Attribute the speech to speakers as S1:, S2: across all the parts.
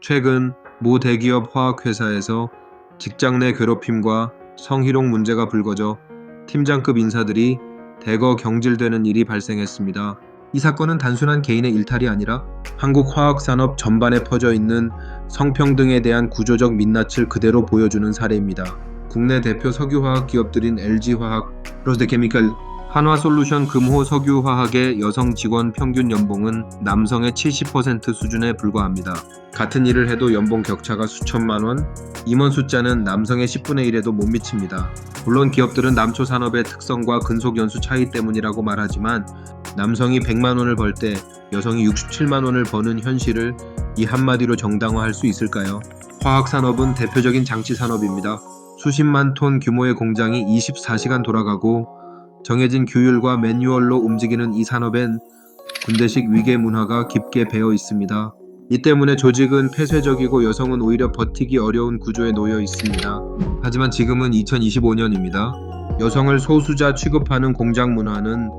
S1: 최근 모 대기업 화학회사에서 직장 내 괴롭힘과 성희롱 문제가 불거져 팀장급 인사들이 대거 경질되는 일이 발생했습니다. 이 사건은 단순한 개인의 일탈이 아니라 한국 화학 산업 전반에 퍼져 있는 성평등에 대한 구조적 민낯을 그대로 보여주는 사례입니다. 국내 대표 석유화학 기업들인 LG화학, 로스데케미칼, 한화솔루션 금호 석유화학의 여성 직원 평균 연봉은 남성의 70% 수준에 불과합니다. 같은 일을 해도 연봉 격차가 수천만 원, 임원 숫자는 남성의 10분의 1에도 못 미칩니다. 물론 기업들은 남초 산업의 특성과 근속 연수 차이 때문이라고 말하지만 남성이 100만 원을 벌 때 여성이 67만 원을 버는 현실을 이 한마디로 정당화할 수 있을까요? 화학 산업은 대표적인 장치 산업입니다. 수십만 톤 규모의 공장이 24시간 돌아가고 정해진 규율과 매뉴얼로 움직이는 이 산업엔 군대식 위계 문화가 깊게 배어 있습니다. 이 때문에 조직은 폐쇄적이고 여성은 오히려 버티기 어려운 구조에 놓여 있습니다. 하지만 지금은 2025년입니다. 여성을 소수자 취급하는 공장 문화는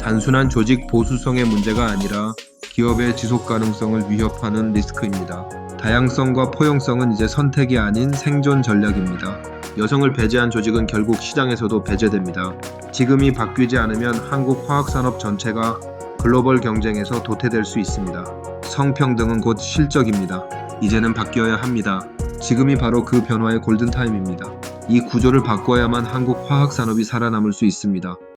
S1: 단순한 조직 보수성의 문제가 아니라 기업의 지속 가능성을 위협하는 리스크입니다. 다양성과 포용성은 이제 선택이 아닌 생존 전략입니다. 여성을 배제한 조직은 결국 시장에서도 배제됩니다. 지금이 바뀌지 않으면 한국 화학산업 전체가 글로벌 경쟁에서 도태될 수 있습니다. 성평등은 곧 실적입니다. 이제는 바뀌어야 합니다. 지금이 바로 그 변화의 골든타임입니다. 이 구조를 바꿔야만 한국 화학산업이 살아남을 수 있습니다.